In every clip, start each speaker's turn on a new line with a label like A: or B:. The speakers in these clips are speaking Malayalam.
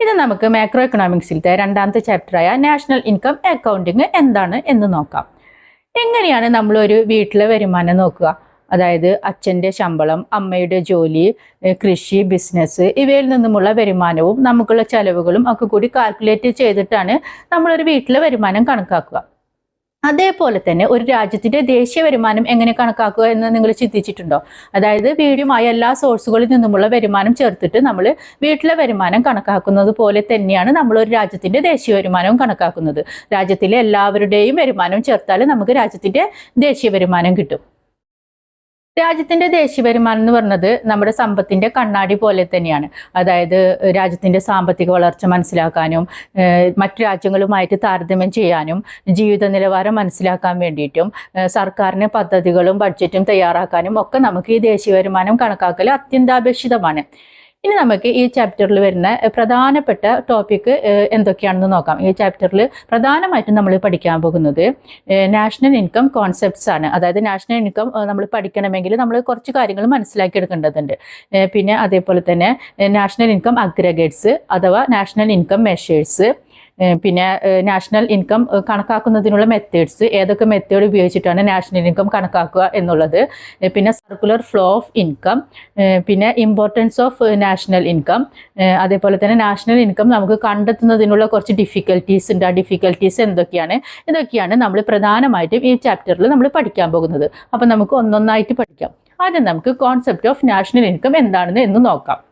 A: ഇത് നമുക്ക് മാക്രോ എക്കണോമിക്സിലത്തെ രണ്ടാമത്തെ ചാപ്റ്ററായ നാഷണൽ ഇൻകം അക്കൗണ്ടിങ് എന്താണ് എന്ന് നോക്കാം. എങ്ങനെയാണ് നമ്മളൊരു വീട്ടിലെ വരുമാനം നോക്കുക? അതായത് അച്ഛന്റെ ശമ്പളം അമ്മയുടെ ജോലി കൃഷി ബിസിനസ് ഇവയിൽ നിന്നുമുള്ള വരുമാനവും നമുക്കുള്ള ചെലവുകളും ഒക്കെ കൂടി കാൽക്കുലേറ്റ് ചെയ്തിട്ടാണ് നമ്മളൊരു വീട്ടിലെ വരുമാനം കണക്കാക്കുക. അതേപോലെ തന്നെ ഒരു രാജ്യത്തിന്റെ ദേശീയ വരുമാനം എങ്ങനെ കണക്കാക്കുക എന്ന് നിങ്ങൾ ചിന്തിച്ചിട്ടുണ്ടോ? അതായത് വീടുമായ എല്ലാ സോഴ്സുകളിൽ നിന്നുമുള്ള വരുമാനം ചേർത്തിട്ട് നമ്മൾ വീട്ടിലെ വരുമാനം കണക്കാക്കുന്നത് പോലെ തന്നെയാണ് നമ്മൾ ഒരു രാജ്യത്തിന്റെ ദേശീയ വരുമാനവും കണക്കാക്കുന്നത്. രാജ്യത്തിലെ എല്ലാവരുടെയും വരുമാനം ചേർത്താൽ നമുക്ക് രാജ്യത്തിന്റെ ദേശീയ വരുമാനം കിട്ടും. രാജ്യത്തിന്റെ ദേശീയ വരുമാനം എന്ന് പറഞ്ഞത് നമ്മുടെ സമ്പത്തിന്റെ കണ്ണാടി പോലെ തന്നെയാണ്. അതായത് രാജ്യത്തിന്റെ സാമ്പത്തിക വളർച്ച മനസ്സിലാക്കാനും മറ്റു രാജ്യങ്ങളുമായിട്ട് താരതമ്യം ചെയ്യാനും ജീവിത നിലവാരം മനസ്സിലാക്കാൻ വേണ്ടിയിട്ടും സർക്കാരിന് പദ്ധതികളും ബഡ്ജറ്റും തയ്യാറാക്കാനും ഒക്കെ നമുക്ക് ഈ ദേശീയ വരുമാനം കണക്കാക്കൽ അത്യന്താപേക്ഷിതമാണ്. ഇനി നമുക്ക് ഈ ചാപ്റ്ററിൽ വരുന്ന പ്രധാനപ്പെട്ട ടോപ്പിക്ക് എന്തൊക്കെയാണെന്ന് നോക്കാം. ഈ ചാപ്റ്ററിൽ പ്രധാനമായിട്ടും നമ്മൾ പഠിക്കാൻ പോകുന്നത് നാഷണൽ ഇൻകം കോൺസെപ്റ്റ്സ് ആണ്. അതായത് നാഷണൽ ഇൻകം നമ്മൾ പഠിക്കണമെങ്കിൽ നമ്മൾ കുറച്ച് കാര്യങ്ങൾ മനസ്സിലാക്കി എടുക്കേണ്ടതുണ്ട്. പിന്നെ അതേപോലെ തന്നെ നാഷണൽ ഇൻകം അഗ്രഗേറ്റ്സ് അഥവാ നാഷണൽ ഇൻകം മെഷേഴ്സ് പിന്നെ നാഷണൽ ഇൻകം കണക്കാക്കുന്നതിനുള്ള മെത്തേഡ്സ് ഏതൊക്കെ മെത്തേഡ് ഉപയോഗിച്ചിട്ടാണ് നാഷണൽ ഇൻകം കണക്കാക്കുക എന്നുള്ളത്. പിന്നെ സർക്കുലർ ഫ്ലോ ഓഫ് ഇൻകം പിന്നെ ഇമ്പോർട്ടൻസ് ഓഫ് നാഷണൽ ഇൻകം അതേപോലെ തന്നെ നാഷണൽ ഇൻകം നമുക്ക് കണ്ടെത്തുന്നതിനുള്ള കുറച്ച് ഡിഫിക്കൽട്ടീസ് ഉണ്ട്. ആ ഡിഫിക്കൽട്ടീസ് എന്തൊക്കെയാണ്? ഇതൊക്കെയാണ് നമ്മൾ പ്രധാനമായിട്ടും ഈ ചാപ്റ്ററിൽ നമ്മൾ പഠിക്കാൻ പോകുന്നത്. അപ്പം നമുക്ക് ഒന്നൊന്നായിട്ട് പഠിക്കാം. ആദ്യം നമുക്ക് കോൺസെപ്റ്റ് ഓഫ് നാഷണൽ ഇൻകം എന്താണെന്ന് എന്ന് നോക്കാം.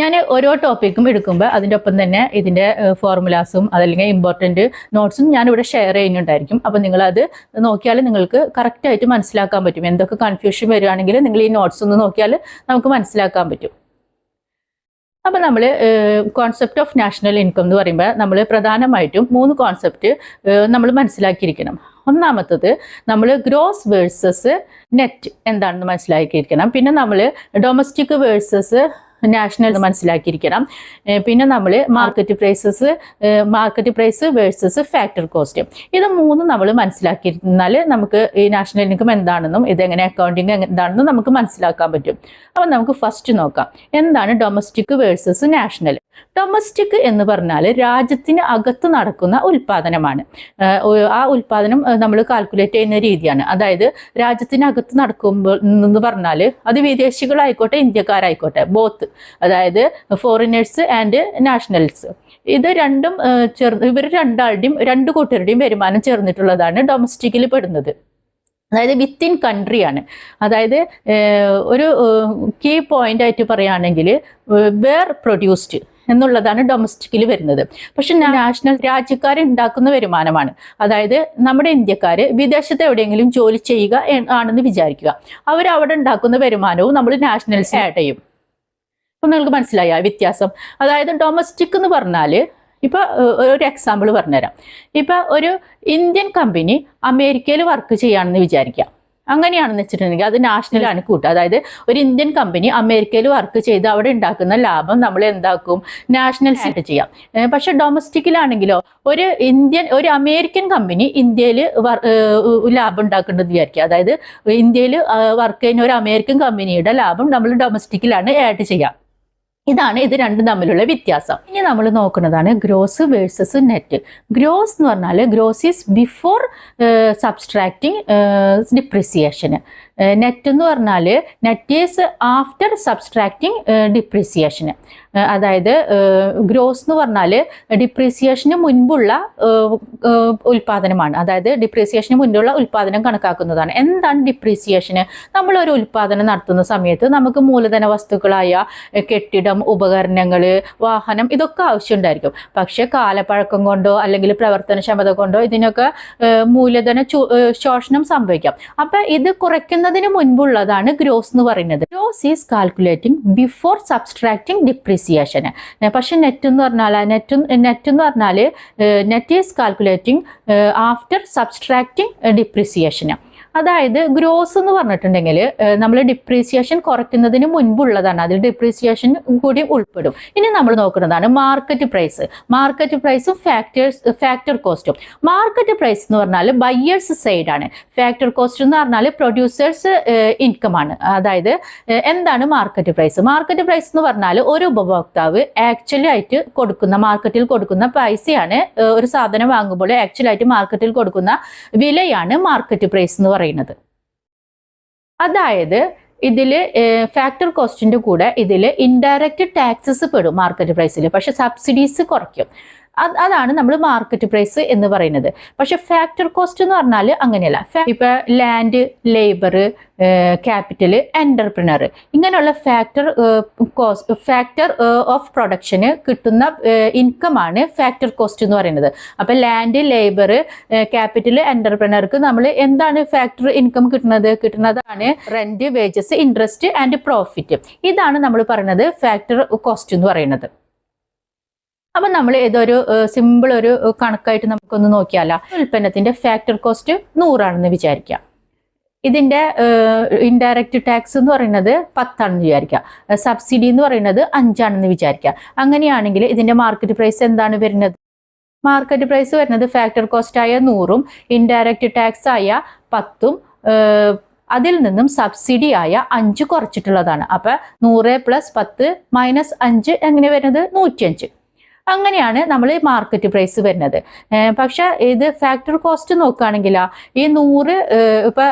A: ഞാൻ ഓരോ ടോപ്പിക്കും എടുക്കുമ്പോൾ അതിന്റെ ഒപ്പം തന്നെ ഇതിന്റെ ഫോർമുലാസും അതല്ലെങ്കിൽ ഇമ്പോർട്ടന്റ് നോട്ട്സും ഞാൻ ഇവിടെ ഷെയർ ചെയ്യുന്നുണ്ടായിരിക്കും. അപ്പോൾ നിങ്ങളത് നോക്കിയാൽ നിങ്ങൾക്ക് കറക്റ്റായിട്ട് മനസ്സിലാക്കാൻ പറ്റും. എന്തൊക്കെ കൺഫ്യൂഷൻ വരികയാണെങ്കിൽ നിങ്ങൾ ഈ നോട്ട്സ് ഒന്ന് നോക്കിയാൽ നമുക്ക് മനസ്സിലാക്കാൻ പറ്റും. അപ്പോൾ നമ്മൾ കോൺസെപ്റ്റ് ഓഫ് നാഷണൽ ഇൻകം എന്ന് പറയുമ്പോൾ നമ്മൾ പ്രധാനമായിട്ടും മൂന്ന് കോൺസെപ്റ്റ് നമ്മൾ മനസ്സിലാക്കിയിരിക്കണം. ഒന്നാമത്തത് നമ്മൾ ഗ്രോസ് വേഴ്സസ് നെറ്റ് എന്താണെന്ന് മനസ്സിലാക്കിയിരിക്കണം. പിന്നെ നമ്മൾ ഡൊമസ്റ്റിക് വേഴ്സസ് നാഷണൽ മനസ്സിലാക്കിയിരിക്കണം. പിന്നെ നമ്മൾ market prices market price versus factor cost ഇത് മൂന്നും നമ്മൾ മനസ്സിലാക്കിയിരുന്നാൽ നമുക്ക് ഈ നാഷണൽ ഇൻകം എന്താണെന്നും ഇതെങ്ങനെ അക്കൗണ്ടിങ് എന്താണെന്നും നമുക്ക് മനസ്സിലാക്കാൻ പറ്റും. അപ്പം നമുക്ക് ഫസ്റ്റ് നോക്കാം. എന്താണ് ഡൊമസ്റ്റിക് വേഴ്സസ് നാഷണൽ ഡൊമസ്റ്റിക് എന്ന് പറഞ്ഞാൽ രാജ്യത്തിന് അകത്ത് നടക്കുന്ന ഉൽപാദനമാണ്. ആ ഉൽപാദനം നമ്മൾ കാൽക്കുലേറ്റ് ചെയ്യുന്ന രീതിയാണ്. അതായത് രാജ്യത്തിനകത്ത് നടക്കുമ്പോൾ എന്ന് പറഞ്ഞാൽ അത് വിദേശികളായിക്കോട്ടെ ഇന്ത്യക്കാരായിക്കോട്ടെ ബോത്ത് അതായത് ഫോറിനേഴ്സ് ആൻഡ് നാഷണൽസ് ഇത് രണ്ടും ഏഹ് ചേർ ഇവർ രണ്ടാളുടെയും രണ്ട് കൂട്ടരുടെയും വരുമാനം ചേർന്നിട്ടുള്ളതാണ് ഡൊമസ്റ്റിക്കിൽ പെടുന്നത്. അതായത് വിത്തിൻ കൺട്രിയാണ് അതായത് ഒരു കീ പോയിന്റ് ആയിട്ട് പറയുകയാണെങ്കിൽ വേർ പ്രൊഡ്യൂസ്ഡ് എന്നുള്ളതാണ് ഡൊമസ്റ്റിക്കിൽ വരുന്നത്. പക്ഷെ നാഷണൽ രാജ്യക്കാർ ഉണ്ടാക്കുന്ന വരുമാനമാണ്. അതായത് നമ്മുടെ ഇന്ത്യക്കാർ വിദേശത്ത് എവിടെയെങ്കിലും ജോലി ചെയ്യുക ആണെന്ന് വിചാരിക്കുക. അവർ അവിടെ ഉണ്ടാക്കുന്ന വരുമാനവും നമ്മൾ നാഷണൽസ് ആഡ് ചെയ്യും. അപ്പം നിങ്ങൾക്ക് മനസ്സിലായ വ്യത്യാസം? അതായത് ഡൊമസ്റ്റിക് എന്ന് പറഞ്ഞാൽ ഇപ്പൊ ഒരു എക്സാമ്പിൾ പറഞ്ഞുതരാം. ഇപ്പൊ ഒരു ഇന്ത്യൻ കമ്പനി അമേരിക്കയിൽ വർക്ക് ചെയ്യാണെന്ന് വിചാരിക്കാം അങ്ങനെയാണെന്ന് വെച്ചിട്ടുണ്ടെങ്കിൽ അത് നാഷണലാണ് കൂട്ടുക. അതായത് ഒരു ഇന്ത്യൻ കമ്പനി അമേരിക്കയിൽ വർക്ക് ചെയ്ത് അവിടെ ഉണ്ടാക്കുന്ന ലാഭം നമ്മൾ എന്താക്കും? നാഷണൽ സെറ്റ് ചെയ്യാം. പക്ഷെ ഡൊമസ്റ്റിക്കിലാണെങ്കിലോ ഒരു ഇന്ത്യൻ ഒരു അമേരിക്കൻ കമ്പനി ഇന്ത്യയിൽ ലാഭം ഉണ്ടാക്കേണ്ടത് വിചാരിക്കുക. അതായത് ഇന്ത്യയിൽ വർക്ക് ചെയ്യുന്ന ഒരു അമേരിക്കൻ കമ്പനിയുടെ ലാഭം നമ്മൾ ഡൊമസ്റ്റിക്കിലാണ് ആഡ് ചെയ്യാം. ഇതാണ് ഇത് രണ്ടും തമ്മിലുള്ള വ്യത്യാസം. ഇനി നമ്മൾ നോക്കുന്നതാണ് ഗ്രോസ് വേഴ്സസ് നെറ്റ്. ഗ്രോസ് എന്ന് പറഞ്ഞാൽ gross is before subtracting depreciation. Net എന്ന് പറഞ്ഞാൽ net is after subtracting depreciation അതായത് ഗ്രോസ് എന്ന് പറഞ്ഞാൽ ഡിപ്രീസിയേഷന് മുൻപുള്ള ഉൽപാദനമാണ്. അതായത് ഡിപ്രീസിയേഷന് മുൻപുള്ള ഉൽപാദനം കണക്കാക്കുന്നതാണ്. എന്താണ് ഡിപ്രീസിയേഷന് നമ്മളൊരു ഉൽപാദനം നടത്തുന്ന സമയത്ത് നമുക്ക് മൂലധന വസ്തുക്കളായ കെട്ടിടം ഉപകരണങ്ങൾ വാഹനം ഇതൊക്കെ ആവശ്യമുണ്ടായിരിക്കും. പക്ഷേ കാലപ്പഴക്കം കൊണ്ടോ അല്ലെങ്കിൽ പ്രവർത്തനക്ഷമത കൊണ്ടോ ഇതിനൊക്കെ മൂലധന ശോഷണം സംഭവിക്കാം. അപ്പം ഇത് കുറയ്ക്കുന്നതിന് മുൻപുള്ളതാണ് ഗ്രോസ് എന്ന് പറയുന്നത്. Gross is calculating before subtracting depreciation. പക്ഷെ നെറ്റ് എന്ന് പറഞ്ഞാൽ നെറ്റ് നെറ്റ് എന്ന് പറഞ്ഞാൽ net is calculating after subtracting depreciation അതായത് ഗ്രോസ് എന്ന് പറഞ്ഞിട്ടുണ്ടെങ്കിൽ നമ്മൾ ഡിപ്രീസിയേഷൻ കുറയ്ക്കുന്നതിന് മുൻപുള്ളതാണ്. അതിൽ ഡിപ്രീസിയേഷൻ കൂടി ഉൾപ്പെടും. ഇനി നമ്മൾ നോക്കുന്നതാണ് മാർക്കറ്റ് പ്രൈസ് മാർക്കറ്റ് പ്രൈസും ഫാക്ടേഴ്സ് ഫാക്ടർ കോസ്റ്റും മാർക്കറ്റ് പ്രൈസ് എന്ന് പറഞ്ഞാൽ ബയ്യേഴ്സ് സൈഡ് ആണ്. ഫാക്ടർ കോസ്റ്റ് എന്ന് പറഞ്ഞാൽ പ്രൊഡ്യൂസേഴ്സ് ഇൻകം ആണ്. അതായത് എന്താണ് മാർക്കറ്റ് പ്രൈസ് മാർക്കറ്റ് പ്രൈസ് എന്ന് പറഞ്ഞാൽ ഒരു ഉപഭോക്താവ് ആക്ച്വലി ആയിട്ട് കൊടുക്കുന്ന മാർക്കറ്റിൽ കൊടുക്കുന്ന പൈസയാണ് ഒരു സാധനം വാങ്ങുമ്പോൾ ആക്ച്വലായിട്ട് മാർക്കറ്റിൽ കൊടുക്കുന്ന വിലയാണ് മാർക്കറ്റ് പ്രൈസ് എന്ന് പറയുന്നത്. അതായത് ഇതിൽ ഫാക്ടർ കോസ്റ്റിന്റെ കൂടെ ഇതിൽ ഇൻഡയറക്റ്റ് ടാക്സസ് പെടും മാർക്കറ്റ് പ്രൈസിൽ പക്ഷെ സബ്സിഡീസ് കുറയ്ക്കും. അതാണ് നമ്മൾ മാർക്കറ്റ് പ്രൈസ് എന്ന് പറയുന്നത്. പക്ഷെ ഫാക്ടർ കോസ്റ്റ് എന്ന് പറഞ്ഞാൽ അങ്ങനെയല്ല. ഇപ്പൊ ലാൻഡ് ലേബർ ക്യാപിറ്റൽ എന്റർപ്രിനർ ഇങ്ങനെയുള്ള ഫാക്ടർ കോസ്റ്റ് ഫാക്ടർ ഓഫ് പ്രൊഡക്ഷന് കിട്ടുന്ന ഇൻകം ആണ് ഫാക്ടർ കോസ്റ്റ് എന്ന് പറയുന്നത്. അപ്പൊ ലാൻഡ് ലേബർ ക്യാപിറ്റൽ എന്റർപ്രിനർക്ക് നമ്മൾ എന്താണ് ഫാക്ടർ ഇൻകം കിട്ടുന്നത്? കിട്ടുന്നതാണ് rent wages interest and profit ഇതാണ് നമ്മൾ പറയുന്നത് ഫാക്ടർ കോസ്റ്റ് എന്ന് പറയുന്നത്. അപ്പൊ നമ്മൾ ഏതൊരു സിമ്പിൾ ഒരു കണക്കായിട്ട് നമുക്കൊന്ന് നോക്കിയാലോ. ഉൽപ്പന്നത്തിന്റെ ഫാക്ടർ കോസ്റ്റ് നൂറാണെന്ന് വിചാരിക്കാം. ഇതിന്റെ ഇൻഡയറക്റ്റ് ടാക്സ് എന്ന് പറയുന്നത് പത്താണെന്ന് വിചാരിക്കാം. സബ്സിഡി എന്ന് പറയുന്നത് അഞ്ചാണെന്ന് വിചാരിക്കാം. അങ്ങനെയാണെങ്കിൽ ഇതിന്റെ മാർക്കറ്റ് പ്രൈസ് എന്താണ് വരുന്നത്? മാർക്കറ്റ് പ്രൈസ് വരുന്നത് ഫാക്ടർ കോസ്റ്റ് ആയ നൂറും ഇൻഡയറക്റ്റ് ടാക്സ് ആയ പത്തും അതിൽ നിന്നും സബ്സിഡി ആയ അഞ്ച് കുറച്ചിട്ടുള്ളതാണ്. അപ്പൊ നൂറ് പ്ലസ് പത്ത് മൈനസ് അഞ്ച് എങ്ങനെ വരുന്നത്? നൂറ്റിയഞ്ച്. അങ്ങനെയാണ് നമ്മൾ മാർക്കറ്റ് പ്രൈസ് വരുന്നത്. പക്ഷെ ഇത് ഫാക്ടർ കോസ്റ്റ് നോക്കുകയാണെങ്കിൽ ഈ നൂറ് ഇപ്പൊ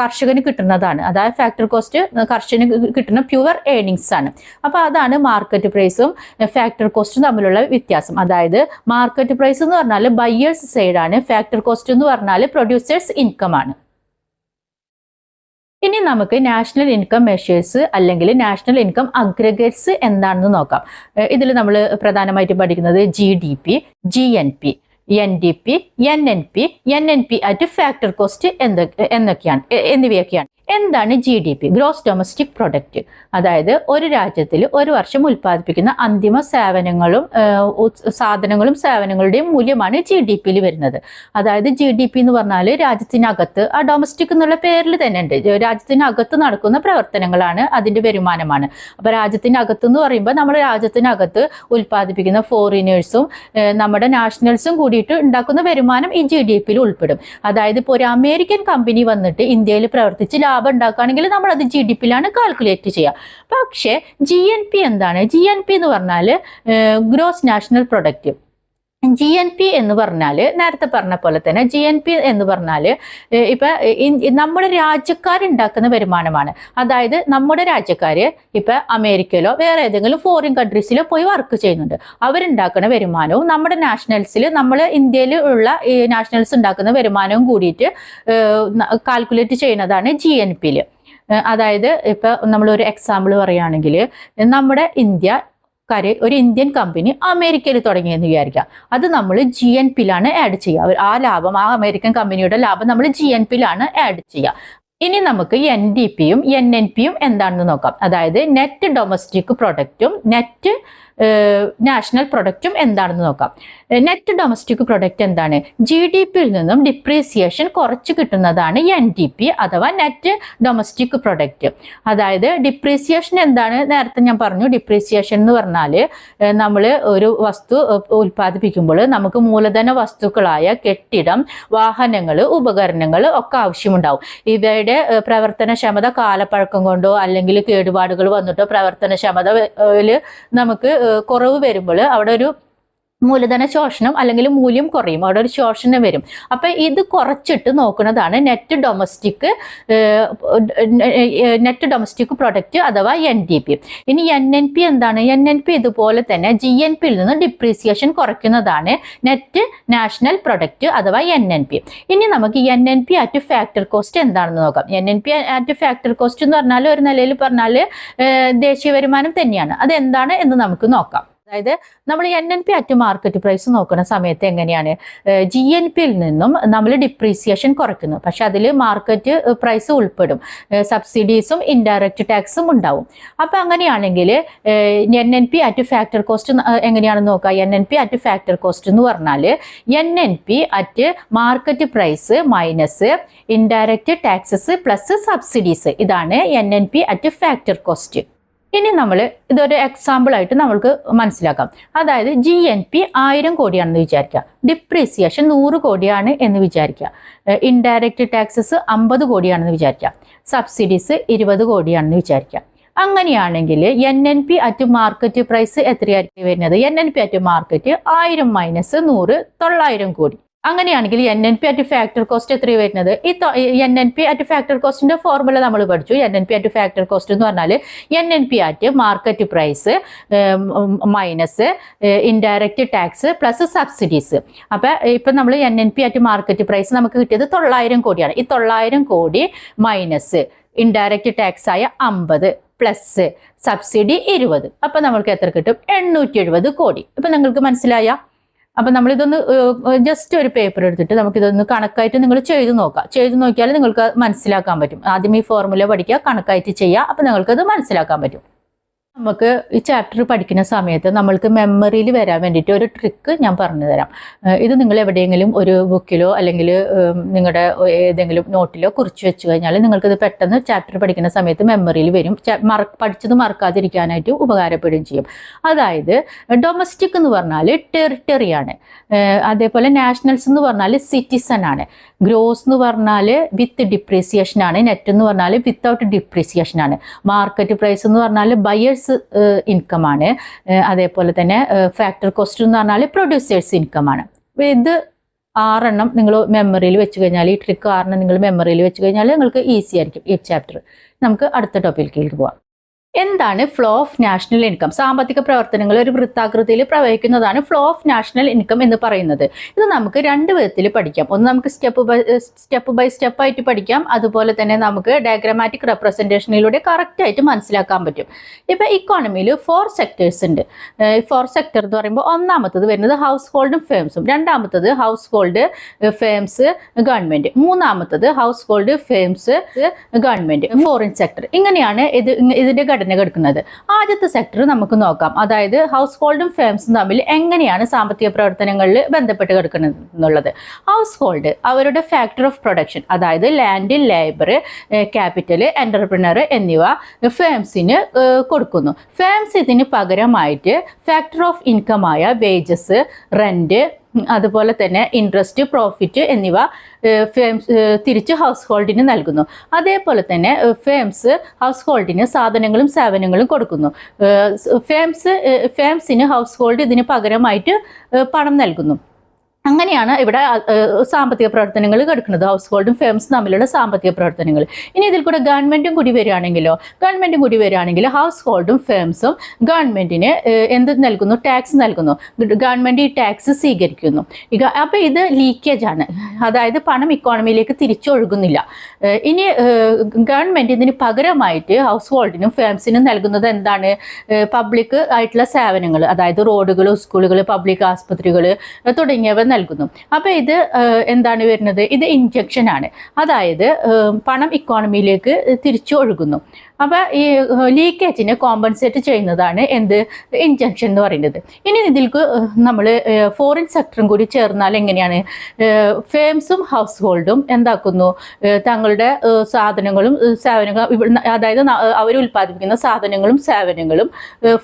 A: കർഷകന് കിട്ടുന്നതാണ്. അതായത് ഫാക്ടർ കോസ്റ്റ് കർഷകന് കിട്ടുന്ന പ്യുവർ ഏണിങ്സ് ആണ്. അപ്പോൾ അതാണ് മാർക്കറ്റ് പ്രൈസും ഫാക്ടർ കോസ്റ്റും തമ്മിലുള്ള വ്യത്യാസം. അതായത് മാർക്കറ്റ് പ്രൈസ് എന്ന് പറഞ്ഞാൽ ബയ്യേഴ്സ് സൈഡാണ് ഫാക്ടർ കോസ്റ്റ് എന്ന് പറഞ്ഞാൽ പ്രൊഡ്യൂസേഴ്സ് ഇൻകം ആണ്. ഇനി നമുക്ക് നാഷണൽ ഇൻകം മെഷേഴ്സ് അല്ലെങ്കിൽ നാഷണൽ ഇൻകം അഗ്രഗേറ്റ്സ് എന്താണെന്ന് നോക്കാം. ഇതിൽ നമ്മൾ പ്രധാനമായിട്ടും പഠിക്കുന്നത് G D P G N P N D P N N P N N P at factor cost എന്തൊക്കെ എന്നൊക്കെയാണ് എന്നിവയൊക്കെയാണ്. എന്താണ് G D P gross domestic product അതായത് ഒരു രാജ്യത്തിൽ ഒരു വർഷം ഉൽപ്പാദിപ്പിക്കുന്ന അന്തിമ സേവനങ്ങളും സാധനങ്ങളും സേവനങ്ങളുടെയും മൂല്യമാണ് ജി ഡി പിയിൽ വരുന്നത്. അതായത് ജി ഡി പി എന്ന് പറഞ്ഞാൽ രാജ്യത്തിനകത്ത് ആ ഡൊമസ്റ്റിക് എന്നുള്ള പേരിൽ തന്നെ ഉണ്ട്. രാജ്യത്തിനകത്ത് നടക്കുന്ന പ്രവർത്തനങ്ങളാണ് അതിന്റെ വരുമാനമാണ്. അപ്പോൾ രാജ്യത്തിനകത്ത് എന്ന് പറയുമ്പോൾ നമ്മൾ രാജ്യത്തിനകത്ത് ഉൽപ്പാദിപ്പിക്കുന്ന ഫോറിനേഴ്സും നമ്മുടെ നാഷണൽസും കൂടിയിട്ട് ഉണ്ടാക്കുന്ന വരുമാനം ഈ ജി ഡി പിയിൽ ഉൾപ്പെടും. അതായത് ഇപ്പോൾ ഒരു അമേരിക്കൻ കമ്പനി വന്നിട്ട് ഇന്ത്യയിൽ പ്രവർത്തിച്ച് ഉണ്ടാക്കുകയാണെങ്കിൽ നമ്മൾ അത് ജി ഡി പിയിലാണ് കാൽക്കുലേറ്റ് ചെയ്യുക. പക്ഷേ ജി എൻ പി എന്താണ്? ജി എൻ പി എന്ന് പറഞ്ഞാൽ gross national product G N P എന്ന് പറഞ്ഞാൽ നേരത്തെ പറഞ്ഞ പോലെ തന്നെ ജി എൻ പി എന്ന് പറഞ്ഞാൽ ഇപ്പൊ നമ്മുടെ രാജ്യക്കാരുണ്ടാക്കുന്ന വരുമാനമാണ്. അതായത് നമ്മുടെ രാജ്യക്കാർ ഇപ്പൊ അമേരിക്കയിലോ വേറെ ഏതെങ്കിലും ഫോറിൻ കൺട്രീസിലോ പോയി വർക്ക് ചെയ്യുന്നുണ്ട്. അവരുണ്ടാക്കുന്ന വരുമാനവും നമ്മുടെ നാഷണൽസിൽ നമ്മൾ ഇന്ത്യയിൽ ഉള്ള ഈ നാഷണൽസ് ഉണ്ടാക്കുന്ന വരുമാനവും കൂടിയിട്ട് കാൽക്കുലേറ്റ് ചെയ്യുന്നതാണ് ജി എൻ പിയിൽ അതായത് ഇപ്പൊ നമ്മളൊരു എക്സാമ്പിൾ പറയുകയാണെങ്കിൽ നമ്മുടെ ഇന്ത്യ കാര് ഒരു ഇന്ത്യൻ കമ്പനി അമേരിക്കയിൽ തുടങ്ങിയെന്ന് വിചാരിക്കുക അത് നമ്മൾ ജി എൻ പിയിലാണ് ആഡ് ചെയ്യുക. ആ ലാഭം ആ അമേരിക്കൻ കമ്പനിയുടെ ലാഭം നമ്മൾ ജി എൻ പിയിലാണ് ആഡ് ചെയ്യുക. ഇനി നമുക്ക് എൻ ഡി പിയും എൻ എൻ പിയും എന്താണെന്ന് നോക്കാം. അതായത് നെറ്റ് ഡൊമസ്റ്റിക് പ്രൊഡക്റ്റും നെറ്റ് നാഷണൽ പ്രൊഡക്റ്റും എന്താണെന്ന് നോക്കാം. നെറ്റ് ഡൊമസ്റ്റിക് പ്രൊഡക്റ്റ് എന്താണ്? ജി ഡി പിയിൽ നിന്നും ഡിപ്രീസിയേഷൻ കുറച്ച് കിട്ടുന്നതാണ് എൻ ഡി പി അഥവാ നെറ്റ് ഡൊമസ്റ്റിക് പ്രൊഡക്റ്റ് അതായത് ഡിപ്രീസിയേഷൻ എന്താണ്? നേരത്തെ ഞാൻ പറഞ്ഞു ഡിപ്രീസിയേഷൻ എന്ന് പറഞ്ഞാൽ നമ്മൾ ഒരു വസ്തു ഉൽപ്പാദിപ്പിക്കുമ്പോൾ നമുക്ക് മൂലധന വസ്തുക്കളായ കെട്ടിടം വാഹനങ്ങൾ ഉപകരണങ്ങൾ ഒക്കെ ആവശ്യമുണ്ടാവും. ഇവയുടെ പ്രവർത്തനക്ഷമത കാലപ്പഴക്കം കൊണ്ടോ അല്ലെങ്കിൽ കേടുപാടുകൾ വന്നിട്ടോ പ്രവർത്തനക്ഷമതയിൽ നമുക്ക് കുറവ് വരുമ്പോൾ അവിടെ ഒരു മൂലധന ശോഷണം അല്ലെങ്കിൽ മൂല്യം കുറയും. അവിടെ ഒരു ശോഷണം വരും. അപ്പം ഇത് കുറച്ചിട്ട് നോക്കുന്നതാണ് net domestic net domestic product അഥവാ എൻ ഡി പി ഇനി എൻ എൻ പി എന്താണ്? എൻ എൻ പി ഇതുപോലെ തന്നെ ജി എൻ പിയിൽ നിന്ന് ഡിപ്രീസിയേഷൻ കുറയ്ക്കുന്നതാണ് നെറ്റ് നാഷണൽ പ്രൊഡക്റ്റ് അഥവാ എൻ എൻ പി ഇനി നമുക്ക് N N P at factor cost എന്താണെന്ന് നോക്കാം. N N P at factor cost എന്ന് പറഞ്ഞാൽ ഒരു നിലയിൽ പറഞ്ഞാൽ ദേശീയ വരുമാനം തന്നെയാണ്. അതെന്താണ് എന്ന് നമുക്ക് നോക്കാം. അതായത് നമ്മൾ N N P at market price നോക്കുന്ന സമയത്ത് എങ്ങനെയാണ്? ജി എൻ പിയിൽ നിന്നും നമ്മൾ ഡിപ്രീസിയേഷൻ കുറയ്ക്കുന്നു. പക്ഷെ അതിൽ മാർക്കറ്റ് പ്രൈസ് ഉൾപ്പെടും. സബ്സിഡീസും ഇൻഡയറക്റ്റ് ടാക്സും ഉണ്ടാവും. അപ്പം അങ്ങനെയാണെങ്കിൽ N N P at factor cost എങ്ങനെയാണെന്ന് നോക്കുക? N N P at factor cost എന്ന് പറഞ്ഞാൽ N N P at market price minus indirect taxes plus subsidies ഇതാണ് N N P at factor cost ഇനി നമ്മൾ ഇതൊരു എക്സാമ്പിൾ ആയിട്ട് നമ്മൾക്ക് മനസ്സിലാക്കാം. അതായത് ജി എൻ പി ആയിരം കോടിയാണെന്ന് വിചാരിക്കുക. ഡിപ്രീസിയേഷൻ നൂറ് കോടിയാണ് എന്ന് വിചാരിക്കുക. ഇൻഡയറക്റ്റ് ടാക്സസ് അമ്പത് കോടിയാണെന്ന് വിചാരിക്കുക. സബ്സിഡീസ് ഇരുപത് കോടിയാണെന്ന് വിചാരിക്കുക. അങ്ങനെയാണെങ്കിൽ N N P at market price എത്രയായിരിക്കും വരുന്നത്? N N P at market ആയിരം മൈനസ് നൂറ് തൊള്ളായിരം കോടി. അങ്ങനെയാണെങ്കിൽ N N P at factor cost എത്ര വരുന്നത്? ഈ N N P at factor കോസ്റ്റിന്റെ formula നമ്മൾ പഠിച്ചു. N N P at factor cost എന്ന് പറഞ്ഞാൽ N N P at market price minus indirect tax plus subsidies അപ്പം ഇപ്പം നമ്മൾ N N P at market price നമുക്ക് കിട്ടിയത് തൊള്ളായിരം കോടിയാണ്. ഈ തൊള്ളായിരം കോടി മൈനസ് ഇൻഡയറക്റ്റ് ടാക്സ് ആയ അമ്പത് പ്ലസ് സബ്സിഡി ഇരുപത്. അപ്പം നമ്മൾക്ക് എത്ര കിട്ടും? എണ്ണൂറ്റി എഴുപത് കോടി. ഇപ്പം നിങ്ങൾക്ക് മനസ്സിലായ? അപ്പം നമ്മളിതൊന്ന് ജസ്റ്റ് ഒരു പേപ്പർ എടുത്തിട്ട് നമുക്കിതൊന്ന് കണക്കായിട്ട് നിങ്ങൾ ചെയ്ത് നോക്കാം. ചെയ്ത് നോക്കിയാൽ നിങ്ങൾക്ക് മനസ്സിലാക്കാൻ പറ്റും. ആദ്യം ഈ ഫോർമുല പഠിക്കുക കണക്കായിട്ട് ചെയ്യുക അപ്പം നിങ്ങൾക്കത് മനസ്സിലാക്കാൻ പറ്റും. നമുക്ക് ഈ ചാപ്റ്റർ പഠിക്കുന്ന സമയത്ത് നമ്മൾക്ക് മെമ്മറിയിൽ വരാൻ വേണ്ടിയിട്ട് ഒരു ട്രിക്ക് ഞാൻ പറഞ്ഞു തരാം ഇത് നിങ്ങൾ എവിടെയെങ്കിലും ഒരു ബുക്കിലോ അല്ലെങ്കിൽ നിങ്ങളുടെ ഏതെങ്കിലും നോട്ടിലോ കുറിച്ച് വെച്ച് കഴിഞ്ഞാൽ നിങ്ങൾക്കിത് പെട്ടെന്ന് ചാപ്റ്റർ പഠിക്കുന്ന സമയത്ത് മെമ്മറിയിൽ വരും. മറ പഠിച്ചത് മറക്കാതിരിക്കാനായിട്ട് ഉപകാരപ്പെടുകയും ചെയ്യും. അതായത് ഡൊമസ്റ്റിക് എന്ന് പറഞ്ഞാൽ ടെറിട്ടറിയാണ് അതേപോലെ നാഷണൽസ് എന്ന് പറഞ്ഞാൽ സിറ്റിസൺ ആണ്. ഗ്രോസ് എന്ന് പറഞ്ഞാൽ വിത്ത് ഡിപ്രീസിയേഷൻ ആണ്. നെറ്റ് എന്ന് പറഞ്ഞാൽ വിത്തൗട്ട് ഡിപ്രീസിയേഷൻ ആണ്. മാർക്കറ്റ് പ്രൈസ് എന്ന് പറഞ്ഞാൽ ബയേഴ്സ് ഇൻകം ആണ്. അതേപോലെ തന്നെ ഫാക്ടർ കോസ്റ്റ് എന്ന് പറഞ്ഞാൽ പ്രൊഡ്യൂസേഴ്സ് ഇൻകം ആണ്. ഇത് ആറെണ്ണം നിങ്ങൾ മെമ്മറിയിൽ വെച്ച് കഴിഞ്ഞാൽ ഈ ട്രിക്ക് ആറെണ്ണം നിങ്ങൾ മെമ്മറിയിൽ വെച്ച് കഴിഞ്ഞാൽ നിങ്ങൾക്ക് ഈസി ആയിരിക്കും ഈ ചാപ്റ്റർ നമുക്ക് അടുത്ത ടോപ്പിക്കിലേക്ക് പോവാം. എന്താണ് ഫ്ലോ ഓഫ് നാഷണൽ ഇൻകം സാമ്പത്തിക പ്രവർത്തനങ്ങൾ ഒരു വൃത്താകൃതിയിൽ പ്രവഹിക്കുന്നതാണ് ഫ്ലോ ഓഫ് നാഷണൽ ഇൻകം എന്ന് പറയുന്നത്. ഇത് നമുക്ക് രണ്ട് വിധത്തിൽ പഠിക്കാം. ഒന്ന് നമുക്ക് step by step by step ആയിട്ട് പഠിക്കാം. അതുപോലെ തന്നെ നമുക്ക് ഡയഗ്രമാറ്റിക് റെപ്രസെന്റേഷനിലൂടെ കറക്റ്റ് ആയിട്ട് മനസ്സിലാക്കാൻ പറ്റും. ഇപ്പം ഇക്കോണമിയിൽ ഫോർ സെക്ടേഴ്സ് ഉണ്ട്. ഫോർ സെക്ടർ എന്ന് പറയുമ്പോൾ ഒന്നാമത്തത് വരുന്നത് ഹൗസ് ഹോൾഡും ഫേംസും രണ്ടാമത്തത് ഹൗസ് ഹോൾഡ് ഫേംസ് ഗവൺമെന്റ് മൂന്നാമത്തത് household firms government foreign sector ഇങ്ങനെയാണ് ഇത് ഇതിന്റെ ഘടന കിടക്കുന്നത്. ആദ്യത്തെ സെക്ടർ നമുക്ക് നോക്കാം. അതായത് ഹൗസ് ഹോൾഡും ഫേംസും തമ്മിൽ എങ്ങനെയാണ് സാമ്പത്തിക പ്രവർത്തനങ്ങളിൽ ബന്ധപ്പെട്ട് കിടക്കുന്നത് എന്നുള്ളത്. ഹൗസ് ഹോൾഡ് അവരുടെ ഫാക്ടർ ഓഫ് പ്രൊഡക്ഷൻ അതായത് ലാൻഡ് ലേബർ ക്യാപിറ്റൽ എന്റർപ്രിനർ എന്നിവ ഫേംസിന് കൊടുക്കുന്നു. ഫേംസ് ഇതിന് പകരമായിട്ട് ഫാക്ടർ ഓഫ് ഇൻകമായ വേജസ് റെന്റ് അതുപോലെ തന്നെ ഇൻട്രസ്റ്റ് പ്രോഫിറ്റ് എന്നിവ ഫേംസ് തിരിച്ച് ഹൗസ് ഹോൾഡിന് നൽകുന്നു. അതേപോലെ തന്നെ ഫേംസ് ഹൗസ് ഹോൾഡിന് സാധനങ്ങളും സേവനങ്ങളും കൊടുക്കുന്നു. ഫേംസ് ഫേംസിന് ഹൗസ് ഹോൾഡ് ഇതിന് പകരമായിട്ട് പണം നൽകുന്നു. അങ്ങനെയാണ് ഇവിടെ സാമ്പത്തിക പ്രവർത്തനങ്ങൾ കിടക്കുന്നത്. ഹൗസ് ഹോൾഡും ഫേംസും തമ്മിലുള്ള സാമ്പത്തിക പ്രവർത്തനങ്ങൾ. ഇനി ഇതിൽ കൂടെ ഗവൺമെന്റും കൂടി വരികയാണെങ്കിലോ? ഗവൺമെന്റും കൂടി വരികയാണെങ്കിൽ ഹൗസ് ഹോൾഡും ഫേംസും ഗവൺമെന്റിന് എന്ത് നൽകുന്നു? ടാക്സ് നൽകുന്നു. ഗവൺമെന്റ് ഈ ടാക്സ് സ്വീകരിക്കുന്നു. അപ്പോൾ ഇത് ലീക്കേജ് ആണ് അതായത് പണം ഇക്കോണമിയിലേക്ക് തിരിച്ചൊഴുകുന്നില്ല. ഇനി ഗവൺമെന്റ് ഇതിന് പകരമായിട്ട് ഹൗസ് ഹോൾഡിനും ഫേംസിനും നൽകുന്നത് എന്താണ്? പബ്ലിക് ആയിട്ടുള്ള സേവനങ്ങൾ. അതായത് റോഡുകൾ സ്കൂളുകൾ പബ്ലിക് ആസ്പത്രികൾ തുടങ്ങിയവ നൽകുന്നു. അപ്പോൾ ഇത് എന്താണ് വരുന്നത്? ഇത് ഇൻജക്ഷനാണ് അതായത് പണം ഇക്കോണമിയിലേക്ക് തിരിച്ചു ഒഴുകുന്നു. അപ്പോൾ ഈ ലീക്കേജിനെ കോമ്പൻസേറ്റ് ചെയ്യുന്നതാണ് എന്ത്? ഇൻജക്ഷൻ എന്ന് പറയുന്നത്. ഇനി ഇതിൽക്ക് നമ്മൾ ഫോറിൻ സെക്ടറും കൂടി ചേർന്നാൽ എങ്ങനെയാണ്? ഫേംസും ഹൗസ് ഹോൾഡും എന്താക്കുന്നു? തങ്ങളുടെ സാധനങ്ങളും സേവനങ്ങളും അതായത് അവർ ഉൽപ്പാദിപ്പിക്കുന്ന സാധനങ്ങളും സേവനങ്ങളും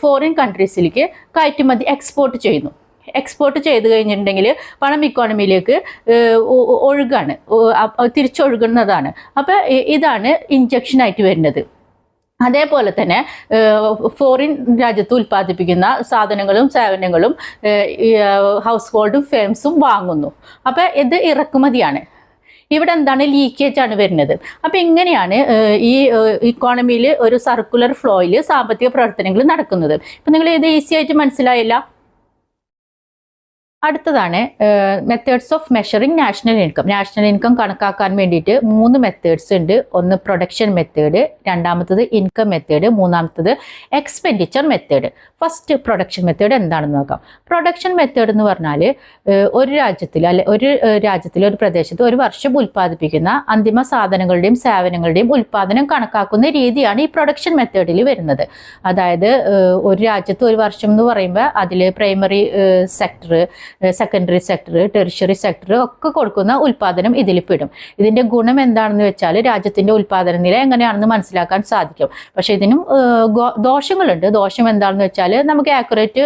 A: ഫോറിൻ കൺട്രീസിലേക്ക് കയറ്റുമതി എക്സ്പോർട്ട് ചെയ്യുന്നു. എക്സ്പോർട്ട് ചെയ്ത് കഴിഞ്ഞിട്ടുണ്ടെങ്കിൽ പണം ഇക്കോണമിയിലേക്ക് ഒഴുകാണ്. തിരിച്ചൊഴുകുന്നതാണ്. അപ്പോൾ ഇതാണ് ഇഞ്ചക്ഷനായിട്ട് വരുന്നത്. അതേപോലെ തന്നെ ഫോറിൻ രാജ്യത്ത് ഉൽപ്പാദിപ്പിക്കുന്ന സാധനങ്ങളും സേവനങ്ങളും ഹൗസ് ഹോൾഡും ഫേംസും വാങ്ങുന്നു. അപ്പോൾ ഇത് ഇറക്കുമതിയാണ്. ഇവിടെ എന്താണ് ലീക്കേജ് ആണ് വരുന്നത്. അപ്പോൾ ഇങ്ങനെയാണ് ഈ ഇക്കോണമിയിൽ ഒരു സർക്കുലർ ഫ്ലോയിൽ സാമ്പത്തിക പ്രവർത്തനങ്ങൾ നടക്കുന്നത്. ഇപ്പം നിങ്ങൾ ഇത് ഈസി ആയിട്ട് മനസ്സിലായില്ല? അടുത്തതാണ് methods of measuring national income national income കണക്കാക്കാൻ വേണ്ടിയിട്ട് മൂന്ന് മെത്തേഡ്സ് ഉണ്ട്. ഒന്ന് പ്രൊഡക്ഷൻ മെത്തേഡ് രണ്ടാമത്തത് ഇൻകം മെത്തേഡ് മൂന്നാമത്തത് expenditure method first production method എന്താണെന്ന് നോക്കാം. പ്രൊഡക്ഷൻ മെത്തേഡ് എന്ന് പറഞ്ഞാൽ ഒരു രാജ്യത്തിൽ അല്ലെ ഒരു രാജ്യത്തിൽ ഒരു പ്രദേശത്ത് ഒരു വർഷം ഉൽപ്പാദിപ്പിക്കുന്ന അന്തിമ സാധനങ്ങളുടെയും സേവനങ്ങളുടെയും ഉൽപ്പാദനം കണക്കാക്കുന്ന രീതിയാണ് ഈ പ്രൊഡക്ഷൻ മെത്തേഡിൽ വരുന്നത്. അതായത് ഒരു രാജ്യത്ത് ഒരു വർഷം എന്ന് പറയുമ്പോൾ അതിൽ primary sector secondary sector tertiary sector ഒക്കെ കൊടുക്കുന്ന ഉൽപ്പാദനം ഇതിൽ പെടും ഇതിന്റെ ഗുണം എന്താണെന്ന് വെച്ചാൽ രാജ്യത്തിന്റെ ഉൽപ്പാദന നില എങ്ങനെയാണെന്ന് മനസ്സിലാക്കാൻ സാധിക്കും. പക്ഷേ ഇതിനും ദോഷങ്ങളുണ്ട്. ദോഷം എന്താണെന്ന് വെച്ചാൽ നമുക്ക് ആക്യുറേറ്റ്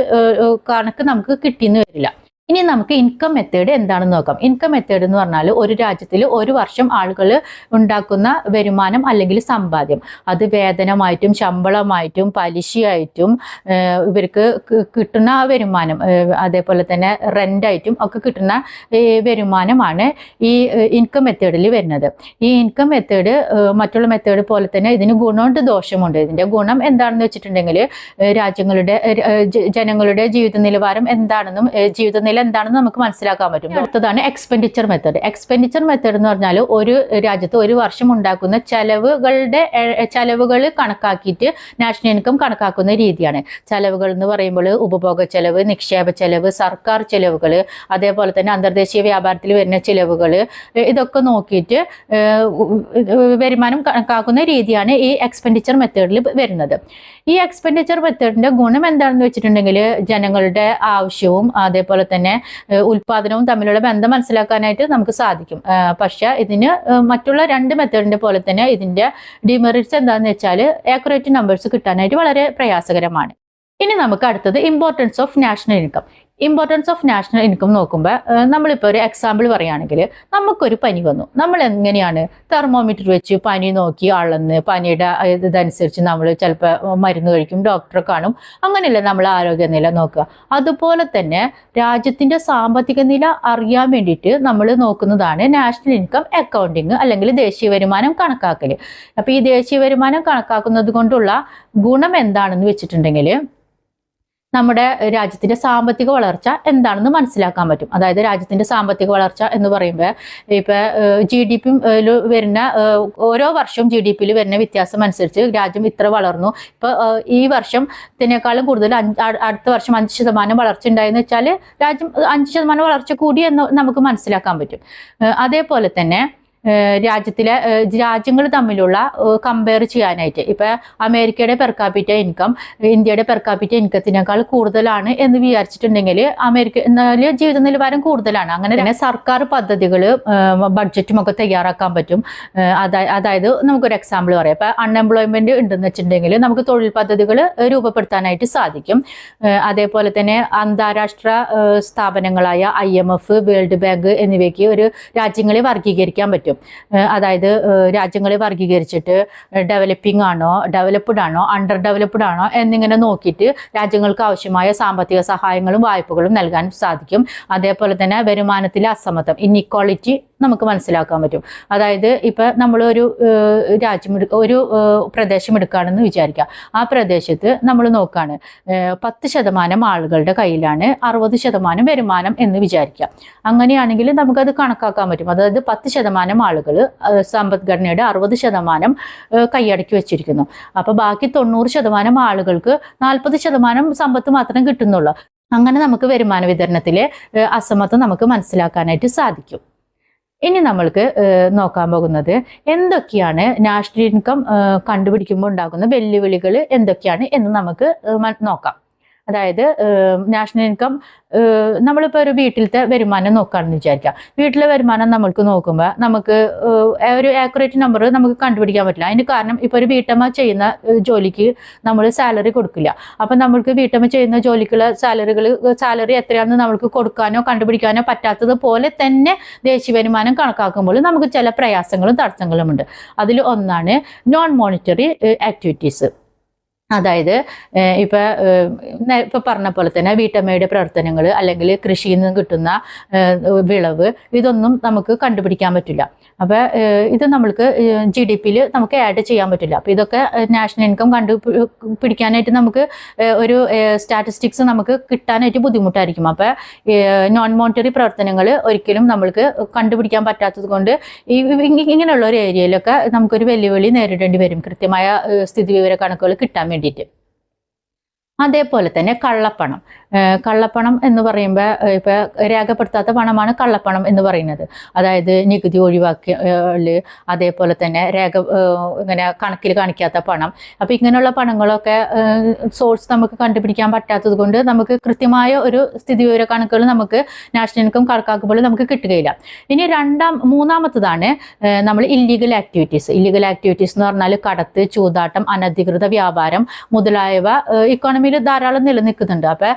A: കണക്ക് നമുക്ക് കിട്ടിയെന്ന് വരില്ല. ഇനി നമുക്ക് ഇൻകം മെത്തേഡ് എന്താണെന്ന് നോക്കാം. ഇൻകം മെത്തേഡ് എന്ന് പറഞ്ഞാൽ ഒരു രാജ്യത്തിൽ ഒരു വർഷം ആളുകൾ ഉണ്ടാക്കുന്ന വരുമാനം അല്ലെങ്കിൽ സമ്പാദ്യം. അത് വേതനമായിട്ടും ശമ്പളമായിട്ടും പലിശയായിട്ടും ഇവർക്ക് കിട്ടുന്ന വരുമാനം അതേപോലെ തന്നെ റെന്റായിട്ടും ഒക്കെ കിട്ടുന്ന വരുമാനമാണ് ഈ ഇൻകം മെത്തേഡിൽ വരുന്നത്. ഈ ഇൻകം മെത്തേഡ് മറ്റുള്ള മെത്തേഡ് പോലെ തന്നെ ഇതിന് ഗുണമുണ്ട് ദോഷമുണ്ട്. ഇതിന്റെ ഗുണം എന്താണെന്ന് വെച്ചിട്ടുണ്ടെങ്കിൽ രാജ്യങ്ങളുടെ ജനങ്ങളുടെ ജീവിത നിലവാരം എന്താണെന്നും ജീവിത നില എന്താണെന്നും നമുക്ക് മനസ്സിലാക്കാൻ പറ്റും. അടുത്തതാണ് എക്സ്പെൻഡിച്ചർ മെത്തേഡ് എക്സ്പെൻഡിച്ചർ മെത്തേഡ് എന്ന് പറഞ്ഞാൽ ഒരു രാജ്യത്ത് ഒരു വർഷം ഉണ്ടാക്കുന്ന ചെലവുകളുടെ ചെലവുകൾ കണക്കാക്കിയിട്ട് നാഷണൽ ഇൻകം കണക്കാക്കുന്ന രീതിയാണ്. ചെലവുകൾ എന്ന് പറയുമ്പോൾ ഉപഭോഗ ചെലവ് നിക്ഷേപ ചെലവ് സർക്കാർ ചെലവുകൾ അതേപോലെ തന്നെ അന്തർദേശീയ വ്യാപാരത്തിൽ വരുന്ന ചെലവുകൾ ഇതൊക്കെ നോക്കിയിട്ട് വരുമാനം കണക്കാക്കുന്ന രീതിയാണ് ഈ എക്സ്പെൻഡിച്ചർ മെത്തേഡിൽ വരുന്നത്. ഈ എക്സ്പെൻഡിച്ചർ മെത്തേഡിന്റെ ഗുണം എന്താണെന്ന് വെച്ചിട്ടുണ്ടെങ്കിൽ ജനങ്ങളുടെ ആവശ്യവും അതേപോലെ തന്നെ ഏഹ് ഉൽപാദനവും തമ്മിലുള്ള ബന്ധം മനസ്സിലാക്കാനായിട്ട് നമുക്ക് സാധിക്കും. പക്ഷേ ഇതിന് മറ്റുള്ള രണ്ട് മെത്തേഡിന്റെ പോലെ തന്നെ ഇതിന്റെ ഡിമെറിറ്റ്സ് എന്താണെന്ന് വെച്ചാൽ ആക്യുറേറ്റ് നമ്പേഴ്സ് കിട്ടാനായിട്ട് വളരെ പ്രയാസകരമാണ്. ഇനി നമുക്ക് അടുത്തത് importance of national income importance of national income നോക്കുമ്പോൾ നമ്മളിപ്പോൾ ഒരു എക്സാമ്പിൾ പറയുകയാണെങ്കിൽ നമുക്കൊരു പനി വന്നു. നമ്മൾ എങ്ങനെയാണ് തെർമോമീറ്റർ വെച്ച് പനി നോക്കി അളന്ന് പനിയുടെ ഇതനുസരിച്ച് നമ്മൾ ചിലപ്പോൾ മരുന്ന് കഴിക്കും ഡോക്ടറെ കാണും. അങ്ങനെയല്ല നമ്മൾ ആരോഗ്യനില നോക്കുക. അതുപോലെ തന്നെ രാജ്യത്തിന്റെ സാമ്പത്തിക നില അറിയാൻ വേണ്ടിയിട്ട് നമ്മൾ നോക്കുന്നതാണ് നാഷണൽ ഇൻകം അക്കൗണ്ടിങ് അല്ലെങ്കിൽ ദേശീയ വരുമാനം കണക്കാക്കൽ അപ്പോൾ ഈ ദേശീയ വരുമാനം കണക്കാക്കുന്നത് കൊണ്ടുള്ള ഗുണം എന്താണെന്ന് വെച്ചിട്ടുണ്ടെങ്കിൽ നമ്മുടെ രാജ്യത്തിന്റെ സാമ്പത്തിക വളർച്ച എന്താണെന്ന് മനസ്സിലാക്കാൻ പറ്റും. അതായത് രാജ്യത്തിന്റെ സാമ്പത്തിക വളർച്ച എന്ന് പറയുമ്പോൾ ഇപ്പൊ ജി ഡി പി വരുന്ന ഓരോ വർഷവും ജി ഡി പിയിൽ വരുന്ന വ്യത്യാസം അനുസരിച്ച് രാജ്യം ഇത്ര വളർന്നു. ഇപ്പൊ ഈ ഈ വർഷത്തിനേക്കാളും കൂടുതൽ അടുത്ത വർഷം അഞ്ച് ശതമാനം വളർച്ച ഉണ്ടായെന്ന് വെച്ചാൽ രാജ്യം അഞ്ച് ശതമാനം വളർച്ച കൂടി എന്ന് നമുക്ക് മനസ്സിലാക്കാൻ പറ്റും. അതേപോലെ തന്നെ രാജ്യത്തിലെ രാജ്യങ്ങൾ തമ്മിലുള്ള കമ്പയർ ചെയ്യാനായിട്ട്. ഇപ്പൊ അമേരിക്കയുടെ പെർക്കാപ്പിറ്റ ഇൻകം ഇന്ത്യയുടെ പെർക്കാപ്പിറ്റ ഇൻകത്തിനേക്കാൾ കൂടുതലാണ് എന്ന് വിചാരിച്ചിട്ടുണ്ടെങ്കിൽ അമേരിക്ക എന്നാൽ ജീവിത നിലവാരം കൂടുതലാണ്. അങ്ങനെ തന്നെ സർക്കാർ പദ്ധതികൾ ബഡ്ജറ്റും ഒക്കെ തയ്യാറാക്കാൻ പറ്റും. അതായത് നമുക്കൊരു എക്സാമ്പിൾ പറയാം. ഇപ്പൊ അൺഎംപ്ലോയ്മെന്റ് ഉണ്ടെന്ന് വെച്ചിട്ടുണ്ടെങ്കിൽ നമുക്ക് തൊഴിൽ പദ്ധതികൾ രൂപപ്പെടുത്താനായിട്ട് സാധിക്കും. അതേപോലെ തന്നെ അന്താരാഷ്ട്ര സ്ഥാപനങ്ങളായ ഐ വേൾഡ് ബാങ്ക് എന്നിവയ്ക്ക് ഒരു രാജ്യങ്ങളെ വർഗീകരിക്കാൻ പറ്റും. ഏഹ് അതായത് രാജ്യങ്ങളെ വർഗീകരിച്ചിട്ട് ഡെവലപ്പിംഗ് ആണോ ഡെവലപ്ഡ് ആണോ അണ്ടർ ഡെവലപ്ഡ് ആണോ എന്നിങ്ങനെ നോക്കിയിട്ട് രാജ്യങ്ങൾക്ക് ആവശ്യമായ സാമ്പത്തിക സഹായങ്ങളും വായ്പകളും നൽകാൻ സാധിക്കും. അതേപോലെ തന്നെ വരുമാനത്തിലെ അസമത്വം ഇന്നിക്വാളിറ്റി നമുക്ക് മനസ്സിലാക്കാൻ പറ്റും. അതായത് ഇപ്പം നമ്മളൊരു രാജ്യം ഒരു പ്രദേശം എടുക്കുകയാണെന്ന് വിചാരിക്കുക ആ പ്രദേശത്ത് നമ്മൾ നോക്കുകയാണ് പത്ത് ശതമാനം ആളുകളുടെ കയ്യിലാണ് അറുപത് ശതമാനം വരുമാനം എന്ന് വിചാരിക്കുക അങ്ങനെയാണെങ്കിൽ നമുക്കത് കണക്കാക്കാൻ പറ്റും. അതായത് പത്ത് ശതമാനം ആളുകൾ സമ്പദ്ഘടനയുടെ അറുപത് ശതമാനം കൈയടക്കി വെച്ചിരിക്കുന്നു. അപ്പോൾ ബാക്കി തൊണ്ണൂറ് ശതമാനം ആളുകൾക്ക് നാൽപ്പത് ശതമാനം സമ്പത്ത് മാത്രം കിട്ടുന്നുള്ളൂ. അങ്ങനെ നമുക്ക് വരുമാന വിതരണത്തിലെ അസമത്വം നമുക്ക് മനസ്സിലാക്കാനായിട്ട് സാധിക്കും. ഇനി നമ്മൾക്ക് നോക്കാൻ പോകുന്നത് എന്തൊക്കെയാണ് നാഷണൽ ഇൻകം കണ്ടുപിടിക്കുമ്പോൾ ഉണ്ടാകുന്ന വെല്ലുവിളികൾ എന്തൊക്കെയാണ് എന്ന് നമുക്ക് നോക്കാം. അതായത് നാഷണൽ ഇൻകം നമ്മളിപ്പോൾ ഒരു വീട്ടിലത്തെ വരുമാനം നോക്കുകയാണെന്ന് വിചാരിക്കാം വീട്ടിലെ വരുമാനം നമ്മൾക്ക് നോക്കുമ്പോൾ നമുക്ക് ഒരു ആക്യുറേറ്റ് നമ്പർ നമുക്ക് കണ്ടുപിടിക്കാൻ പറ്റില്ല. അതിന് കാരണം ഇപ്പോൾ ഒരു വീട്ടമ്മ ചെയ്യുന്ന ജോലിക്ക് നമ്മൾ സാലറി കൊടുക്കില്ല. അപ്പം നമ്മൾക്ക് വീട്ടമ്മ ചെയ്യുന്ന ജോലിക്കുള്ള സാലറികൾ സാലറി എത്രയാണെന്ന് നമ്മൾക്ക് കൊടുക്കാനോ കണ്ടുപിടിക്കാനോ പറ്റാത്തത് പോലെ തന്നെ ദേശീയ വരുമാനം കണക്കാക്കുമ്പോൾ നമുക്ക് ചില പ്രയാസങ്ങളും തടസ്സങ്ങളും ഉണ്ട് അതിൽ ഒന്നാണ് നോൺ മോണിറ്ററി ആക്ടിവിറ്റീസ് അതായത് ഇപ്പോൾ ഇപ്പോൾ പറഞ്ഞ പോലെ തന്നെ വീട്ടമ്മയുടെ പ്രവർത്തനങ്ങൾ അല്ലെങ്കിൽ കൃഷിയിൽ നിന്ന് കിട്ടുന്ന വിളവ് ഇതൊന്നും നമുക്ക് കണ്ടുപിടിക്കാൻ പറ്റില്ല. അപ്പോൾ ഇത് നമ്മൾക്ക് ജി ഡി പിയിൽ നമുക്ക് ആഡ് ചെയ്യാൻ പറ്റില്ല. അപ്പോൾ ഇതൊക്കെ നാഷണൽ ഇൻകം കണ്ടു പിടിക്കാനായിട്ട് നമുക്ക് ഒരു സ്റ്റാറ്റിസ്റ്റിക്സ് നമുക്ക് കിട്ടാനായിട്ട് ബുദ്ധിമുട്ടായിരിക്കും. അപ്പോൾ നോൺ മോണിറ്ററി പ്രവർത്തനങ്ങൾ ഒരിക്കലും നമ്മൾക്ക് കണ്ടുപിടിക്കാൻ പറ്റാത്തത് കൊണ്ട് ഇങ്ങനെയുള്ള ഒരു ഏരിയയിലൊക്കെ നമുക്കൊരു വെല്ലുവിളി നേരിടേണ്ടി വരും. കൃത്യമായ സ്ഥിതി സ്ഥിതിവിവര കണക്കുകൾ കിട്ടാൻ വേണ്ടിയിട്ട്. അതേപോലെ തന്നെ കള്ളപ്പണം. കള്ളപ്പണം എന്ന് പറയുമ്പോൾ ഇപ്പോൾ രേഖപ്പെടുത്താത്ത പണമാണ് കള്ളപ്പണം എന്ന് പറയുന്നത്. അതായത് നികുതി ഒഴിവാക്കി അതേപോലെ തന്നെ രേഖ ഇങ്ങനെ കണക്കിൽ കാണിക്കാത്ത പണം. അപ്പോൾ ഇങ്ങനെയുള്ള പണങ്ങളൊക്കെ സോഴ്സ് നമുക്ക് കണ്ടുപിടിക്കാൻ പറ്റാത്തത് കൊണ്ട് നമുക്ക് കൃത്യമായ ഒരു സ്ഥിതിവിവര കണക്കുകൾ നമുക്ക് നാഷണൽ ഇൻകം കണക്കാക്കുമ്പോൾ നമുക്ക് കിട്ടുകയില്ല. ഇനി രണ്ടാം മൂന്നാമത്തതാണ് നമ്മൾ ഇല്ലീഗൽ ആക്ടിവിറ്റീസ് ഇല്ലീഗൽ ആക്ടിവിറ്റീസ് എന്ന് പറഞ്ഞാൽ കടത്ത് ചൂതാട്ടം അനധികൃത വ്യാപാരം മുതലായവ ഇക്കോണമിയിൽ ധാരാളം നിലനിൽക്കുന്നുണ്ട്. അപ്പം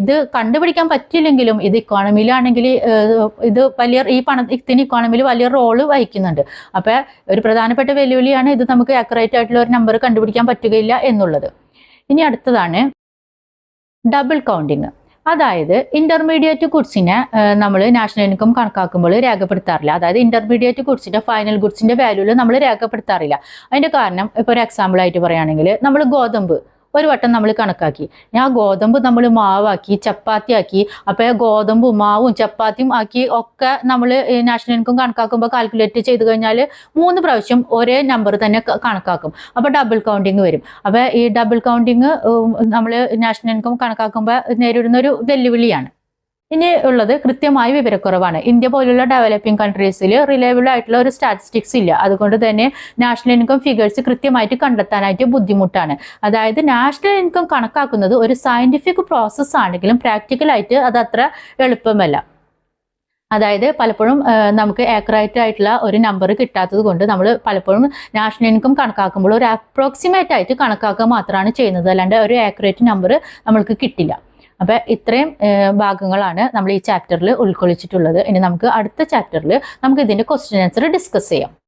A: ഇത് കണ്ടുപിടിക്കാൻ പറ്റില്ലെങ്കിലും ഇത് ഇക്കോണമിയിലാണെങ്കിൽ ഇത് വലിയ ഈ പണത്തിന് ഇക്കോണമിയിൽ വലിയ റോൾ വഹിക്കുന്നുണ്ട്. അപ്പോൾ ഒരു പ്രധാനപ്പെട്ട വെല്ലുവിളിയാണ് ഇത് നമുക്ക് ആക്യുറേറ്റ് ആയിട്ടുള്ള ഒരു നമ്പർ കണ്ടുപിടിക്കാൻ പറ്റുകയില്ല എന്നുള്ളത്. ഇനി അടുത്തതാണ് ഡബിൾ കൗണ്ടിങ് അതായത് ഇന്റർമീഡിയറ്റ് ഗുഡ്സിനെ നമ്മൾ നാഷണൽ ഇൻകം കണക്കാക്കുമ്പോൾ രേഖപ്പെടുത്താറില്ല. അതായത് ഇന്റർമീഡിയറ്റ് ഗുഡ്സിന്റെ ഫൈനൽ ഗുഡ്സിന്റെ വാല്യൂൽ നമ്മൾ രേഖപ്പെടുത്താറില്ല. അതിന്റെ കാരണം ഇപ്പോൾ ഒരു എക്സാമ്പിൾ ആയിട്ട് പറയുകയാണെങ്കിൽ നമ്മൾ ഗോതമ്പ് ഒരു വട്ടം നമ്മൾ കണക്കാക്കി. ഞാൻ ഗോതമ്പ് നമ്മൾ മാവാക്കി ചപ്പാത്തി ആക്കി. അപ്പോൾ ഗോതമ്പും മാവും ചപ്പാത്തിയും ആക്കി ഒക്കെ നമ്മൾ നാഷണൽ ഇൻകം കണക്കാക്കുമ്പോൾ കാൽക്കുലേറ്റ് ചെയ്ത് കഴിഞ്ഞാൽ മൂന്ന് പ്രാവശ്യം ഒരേ നമ്പർ തന്നെ കണക്കാക്കും. അപ്പോൾ ഡബിൾ കൗണ്ടിങ് വരും. അപ്പോൾ ഈ ഡബിൾ കൗണ്ടിങ് നമ്മൾ നാഷണൽ ഇൻകം കണക്കാക്കുമ്പോൾ നേരിടുന്ന ഒരു വെല്ലുവിളിയാണ്. ഇനി ഉള്ളത് കൃത്യമായ വിവരക്കുറവാണ്. ഇന്ത്യ പോലുള്ള ഡെവലപ്പിംഗ് കൺട്രീസിൽ റിലയബിൾ ആയിട്ടുള്ള ഒരു സ്റ്റാറ്റിസ്റ്റിക്സ് ഇല്ല. അതുകൊണ്ട് തന്നെ നാഷണൽ ഇൻകം ഫിഗേഴ്സ് കൃത്യമായിട്ട് കണ്ടെത്താനായിട്ട് ബുദ്ധിമുട്ടാണ്. അതായത് നാഷണൽ ഇൻകം കണക്കാക്കുന്നത് ഒരു സയന്റിഫിക് പ്രോസസ്സ് ആണെങ്കിലും പ്രാക്ടിക്കലായിട്ട് അത് അത്ര എളുപ്പമല്ല. അതായത് പലപ്പോഴും നമുക്ക് ആക്യുറേറ്റ് ആയിട്ടുള്ള ഒരു നമ്പർ കിട്ടാത്തത് കൊണ്ട് നമ്മൾ പലപ്പോഴും നാഷണൽ ഇൻകം കണക്കാക്കുമ്പോൾ ഒരു അപ്രോക്സിമേറ്റ് ആയിട്ട് കണക്കാക്കുക മാത്രമാണ് ചെയ്യുന്നത്. അല്ലാണ്ട് ഒരു ആക്യുറേറ്റ് നമ്പർ നമ്മൾക്ക് കിട്ടില്ല. അപ്പോൾ ഇത്രയും ഭാഗങ്ങളാണ് നമ്മൾ ഈ ചാപ്റ്ററിൽ ഉൾക്കൊള്ളിച്ചിട്ടുള്ളത്. ഇനി നമുക്ക് അടുത്ത ചാപ്റ്ററിൽ നമുക്ക് ഇതിന്റെ ക്വസ്റ്റ്യൻ ആൻസർ ഡിസ്കസ് ചെയ്യാം.